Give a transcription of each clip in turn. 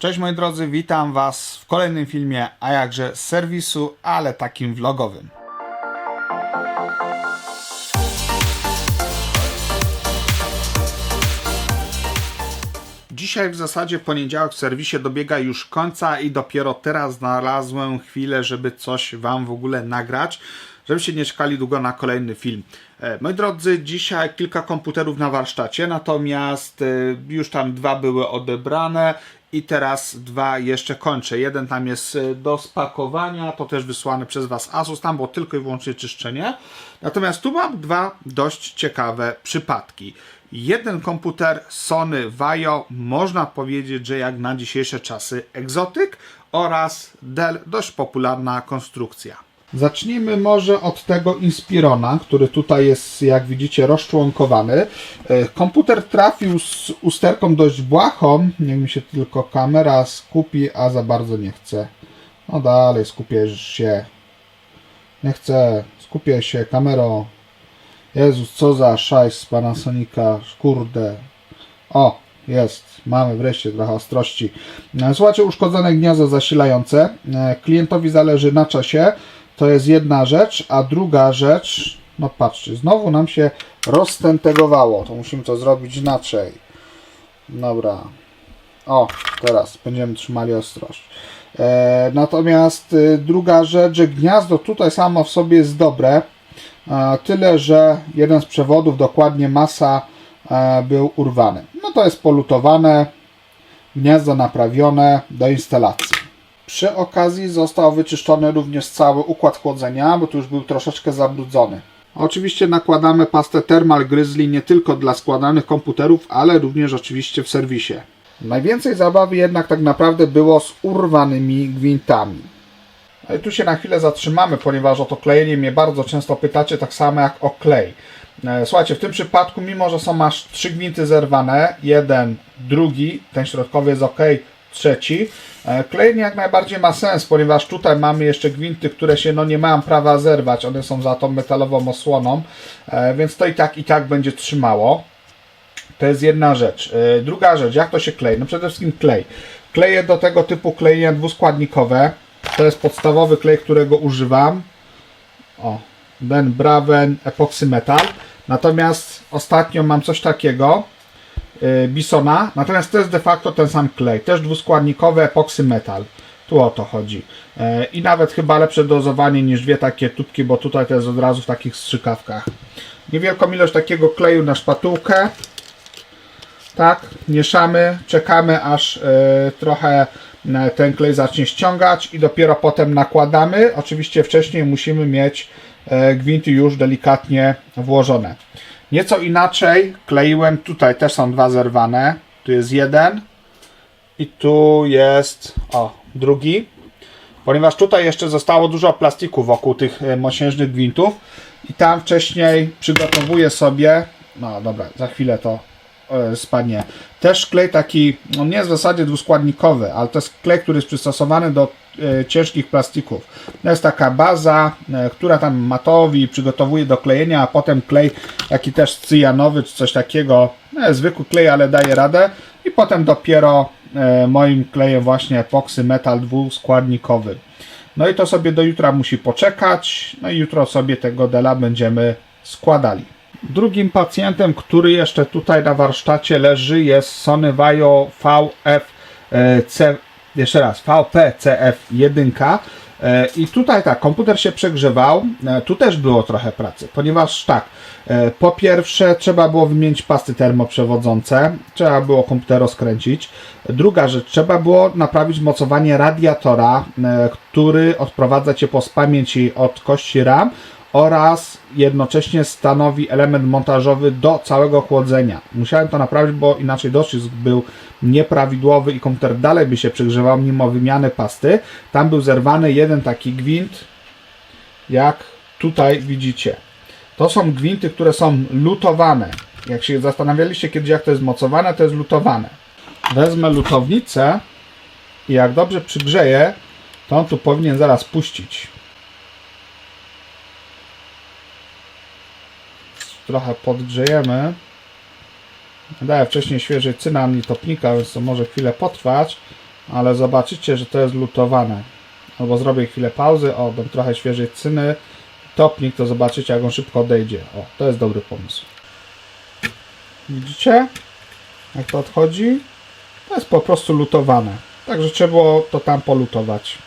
Cześć moi drodzy, witam Was w kolejnym filmie, a jakże z serwisu, ale takim vlogowym. Dzisiaj w zasadzie poniedziałek w serwisie dobiega już końca i dopiero teraz znalazłem chwilę, żeby coś Wam w ogóle nagrać, żebyście nie czekali długo na kolejny film. E, Moi drodzy, dzisiaj kilka komputerów na warsztacie, natomiast e, już tam dwa były odebrane i teraz dwa jeszcze kończę. Jeden tam jest e, do spakowania, to też wysłane przez Was Asus, tam było tylko i wyłącznie czyszczenie. Natomiast tu mam dwa dość ciekawe przypadki. Jeden komputer Sony Vaio, można powiedzieć, że jak na dzisiejsze czasy egzotyk oraz Dell, dość popularna konstrukcja. Zacznijmy może od tego Inspirona, który tutaj jest, jak widzicie, rozczłonkowany. E, Komputer trafił z usterką dość błahą. Niech mi się tylko kamera skupi, a za bardzo nie chce. No dalej, skupię się. Nie chcę. Skupię się, kamero. Jezus, co za szajs z Panasonica. Kurde. O, jest. Mamy wreszcie trochę ostrości. E, Słuchajcie, uszkodzone gniazdo zasilające. E, Klientowi zależy na czasie. To jest jedna rzecz, a druga rzecz, no patrzcie, znowu nam się rozstentegowało. To musimy to zrobić inaczej. Dobra. O, teraz będziemy trzymali ostrość. E, natomiast y, druga rzecz, że gniazdo tutaj samo w sobie jest dobre. E, tyle, że jeden z przewodów, dokładnie masa, e, był urwany. No to jest polutowane. Gniazdo naprawione do instalacji. Przy okazji został wyczyszczony również cały układ chłodzenia, bo tu już był troszeczkę zabrudzony. Oczywiście nakładamy pastę Thermal Grizzly nie tylko dla składanych komputerów, ale również oczywiście w serwisie. Najwięcej zabawy jednak tak naprawdę było z urwanymi gwintami. No i tu się na chwilę zatrzymamy, ponieważ o to klejenie mnie bardzo często pytacie, tak samo jak o klej. E, Słuchajcie, w tym przypadku, mimo że są aż trzy gwinty zerwane, jeden, drugi, ten środkowy jest ok, trzeci, e, klejenie jak najbardziej ma sens, ponieważ tutaj mamy jeszcze gwinty, które się no nie mają prawa zerwać, one są za tą metalową osłoną, e, więc to i tak i tak będzie trzymało. To jest jedna rzecz. E, Druga rzecz, jak to się klei? No przede wszystkim klej. Kleję do tego typu klejenia dwuskładnikowe. To jest podstawowy klej, którego używam. O, Ben Braven Epoxy Metal. Natomiast ostatnio mam coś takiego, Bisona, natomiast to jest de facto ten sam klej, też dwuskładnikowy Epoxy Metal. Tu o to chodzi. E, I nawet chyba lepsze dozowanie niż dwie takie tubki, bo tutaj to jest od razu w takich strzykawkach. Niewielką ilość takiego kleju na szpatułkę. Tak, mieszamy, czekamy aż e, trochę e, ten klej zacznie ściągać i dopiero potem nakładamy. Oczywiście wcześniej musimy mieć gwinty już delikatnie włożone. Nieco inaczej kleiłem, tutaj też są dwa zerwane. Tu jest jeden i tu jest o, drugi. Ponieważ tutaj jeszcze zostało dużo plastiku wokół tych e, mosiężnych gwintów i tam wcześniej przygotowuję sobie, no dobra, za chwilę to e, spadnie. Też klej taki, on nie jest w zasadzie dwuskładnikowy, ale to jest klej, który jest przystosowany do e, ciężkich plastików. To jest taka baza, e, która tam matowi przygotowuje do klejenia, a potem klej taki też cyjanowy czy coś takiego, no, zwykły klej, ale daje radę i potem dopiero moim klejem właśnie epoksy metal dwuskładnikowy. No i to sobie do jutra musi poczekać, no i jutro sobie tego dela będziemy składali. Drugim pacjentem, który jeszcze tutaj na warsztacie leży jest Sony Vaio VFC, jeszcze raz, VPCF1 E, i tutaj tak, komputer się przegrzewał, E, tu też było trochę pracy, ponieważ tak, e, po pierwsze trzeba było wymienić pasty termoprzewodzące, trzeba było komputer rozkręcić. Druga rzecz, trzeba było naprawić mocowanie radiatora, e, który odprowadza ciepło z pamięci od kości RAM oraz jednocześnie stanowi element montażowy do całego chłodzenia. Musiałem to naprawić, bo inaczej docisk był nieprawidłowy i komputer dalej by się przegrzewał mimo wymiany pasty. Tam był zerwany jeden taki gwint, jak tutaj widzicie. To są gwinty, które są lutowane. Jak się zastanawialiście kiedyś, jak to jest mocowane, to jest lutowane. Wezmę lutownicę i jak dobrze przygrzeję, to on tu powinien zaraz puścić. Trochę podgrzejemy. Daję wcześniej świeży cynan i topnika, więc to może chwilę potrwać, ale zobaczycie, że to jest lutowane. Albo zrobię chwilę pauzy, o, dam trochę świeżej cyny, topnik, to zobaczycie, jak on szybko odejdzie. O, to jest dobry pomysł. Widzicie? Jak to odchodzi? To jest po prostu lutowane. Także trzeba było to tam polutować.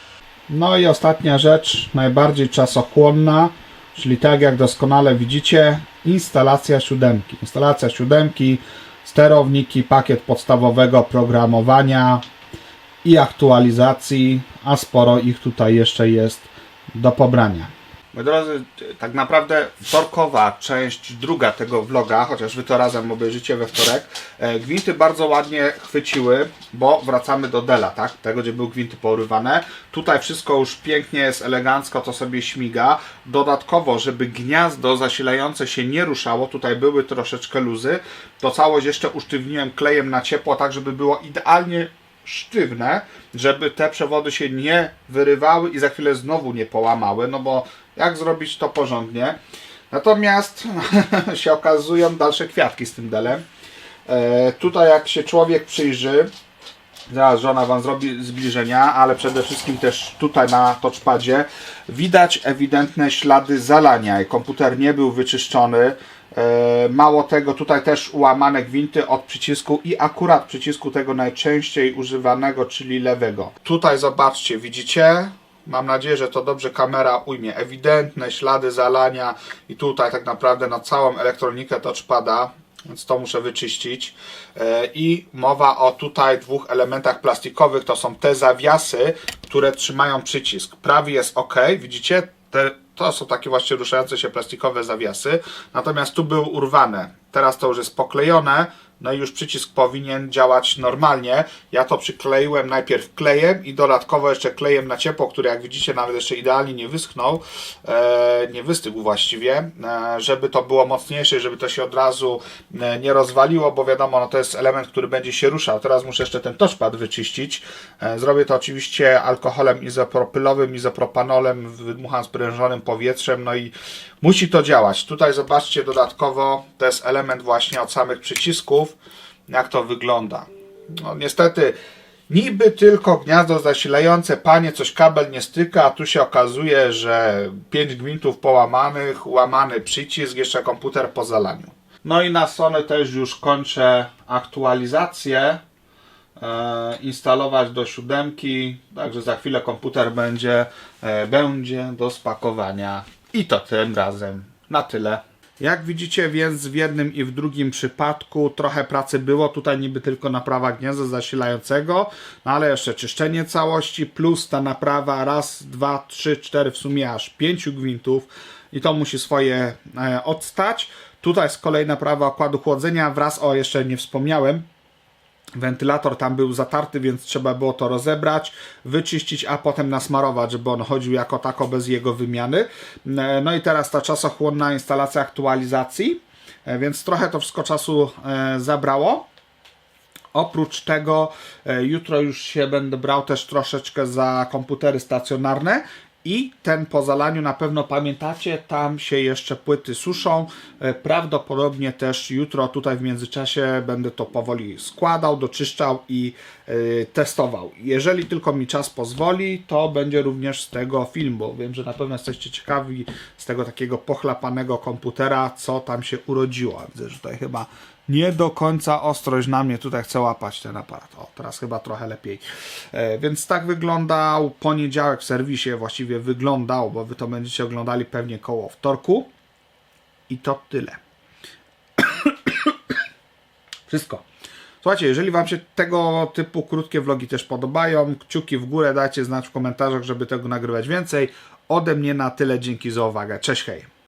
No i ostatnia rzecz, najbardziej czasochłonna, czyli tak jak doskonale widzicie, instalacja siódemki. Instalacja siódemki, sterowniki, pakiet podstawowego programowania i aktualizacji, a sporo ich tutaj jeszcze jest do pobrania. Moi drodzy, tak naprawdę wtorkowa część druga tego vloga, chociaż wy to razem obejrzycie we wtorek, e, gwinty bardzo ładnie chwyciły, bo wracamy do Dela, tak? Tego, gdzie były gwinty porywane. Tutaj wszystko już pięknie jest, elegancko, to sobie śmiga. Dodatkowo, żeby gniazdo zasilające się nie ruszało, tutaj były troszeczkę luzy, to całość jeszcze usztywniłem klejem na ciepło, tak żeby było idealnie sztywne, żeby te przewody się nie wyrywały i za chwilę znowu nie połamały, no bo jak zrobić to porządnie. Natomiast się okazują dalsze kwiatki z tym delem. E, tutaj jak się człowiek przyjrzy, zaraz żona Wam zrobi zbliżenia, ale przede wszystkim też tutaj na touchpadzie widać ewidentne ślady zalania komputer nie był wyczyszczony. E, Mało tego, tutaj też ułamane gwinty od przycisku i akurat przycisku tego najczęściej używanego, czyli lewego. Tutaj zobaczcie, widzicie? Mam nadzieję, że to dobrze kamera ujmie. Ewidentne ślady zalania i tutaj tak naprawdę na całą elektronikę touchpada, więc to muszę wyczyścić. E, I mowa o tutaj dwóch elementach plastikowych, to są te zawiasy, które trzymają przycisk. Prawy jest ok, widzicie? Te, to są takie właśnie ruszające się plastikowe zawiasy, natomiast tu były urwane. Teraz to już jest poklejone, no i już przycisk powinien działać normalnie. Ja to przykleiłem najpierw klejem i dodatkowo jeszcze klejem na ciepło, który jak widzicie nawet jeszcze idealnie nie wyschnął, e, nie wystygł właściwie, e, żeby to było mocniejsze, żeby to się od razu e, nie rozwaliło, bo wiadomo, no to jest element, który będzie się ruszał. Teraz muszę jeszcze ten touchpad wyczyścić. Zrobię to oczywiście alkoholem izopropylowym, izopropanolem, wydmucham sprężonym powietrzem, no i musi to działać. Tutaj zobaczcie dodatkowo, to jest element właśnie od samych przycisków, jak to wygląda. No niestety, niby tylko gniazdo zasilające, panie, coś kabel nie styka, a tu się okazuje, że 5 gwintów połamanych, łamany przycisk, jeszcze komputer po zalaniu. No i na Sony też już kończę aktualizację. E, instalować do siódemki, także za chwilę komputer będzie, e, będzie do spakowania. I to tym razem na tyle. Jak widzicie, więc w jednym i w drugim przypadku trochę pracy było. Tutaj niby tylko naprawa gniazda zasilającego, no ale jeszcze czyszczenie całości, plus ta naprawa raz, dwa, trzy, cztery, w sumie aż pięciu gwintów i to musi swoje e, odstać. Tutaj z kolei naprawa okładu chłodzenia wraz, o jeszcze nie wspomniałem, Wentylator tam był zatarty, więc trzeba było to rozebrać, wyczyścić, a potem nasmarować, żeby on chodził jako tako bez jego wymiany. E, No i teraz ta czasochłonna instalacja aktualizacji, e, więc trochę to wszystko czasu e, zabrało. Oprócz tego jutro już się będę brał też troszeczkę za komputery stacjonarne i ten po zalaniu na pewno pamiętacie, tam się jeszcze płyty suszą. E, Prawdopodobnie też jutro tutaj w międzyczasie będę to powoli składał, doczyszczał i e, testował. Jeżeli tylko mi czas pozwoli, to będzie również z tego film, bo wiem, że na pewno jesteście ciekawi z tego takiego pochlapanego komputera, co tam się urodziło. Widzę, że tutaj chyba nie do końca ostrość na mnie tutaj chce łapać ten aparat. O, teraz chyba trochę lepiej. E, więc tak wyglądał poniedziałek w serwisie, właściwie wyglądał, bo wy to będziecie oglądali pewnie koło wtorku. I to tyle. Wszystko. Słuchajcie, jeżeli Wam się tego typu krótkie vlogi też podobają, kciuki w górę dajcie znać w komentarzach, żeby tego nagrywać więcej. Ode mnie na tyle. Dzięki za uwagę. Cześć, hej.